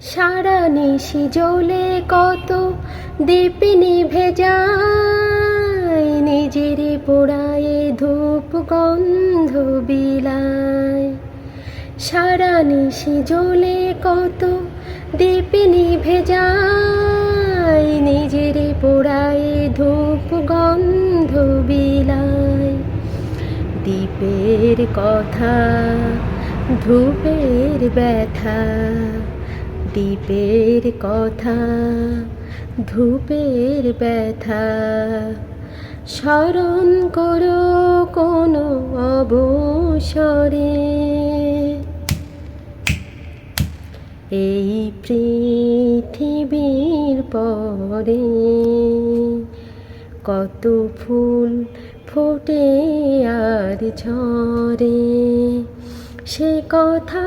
সারা নিশি জ্বলে কত দীপ নিভে যায় নিজের পোড়ায়ে ধূপ গন্ধ বিলায়। সারা নিশি জ্বলে কত দীপ নিভে যায় নিজের পোড়ায়ে ধূপ গন্ধ বিলায়। দ্বীপের কথা, ধূপের ব্যথা দ্বীপের কথা, ধূপের ব্যথা। স্মরণ করো কোনো অবসরে। এই পৃথিবীর পরে কত ফুল ফোটে আর ঝরে। সে কথা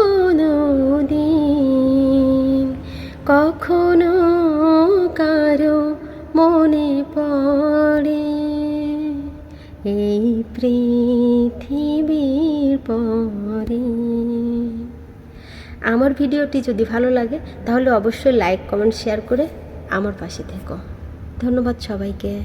কখনো কারও মনে পড়ে এই পৃথিবীর পরে। আমার ভিডিওটি যদি ভালো লাগে, তাহলে অবশ্যই লাইক কমেন্ট শেয়ার করে আমার পাশে থেকো। ধন্যবাদ সবাইকে।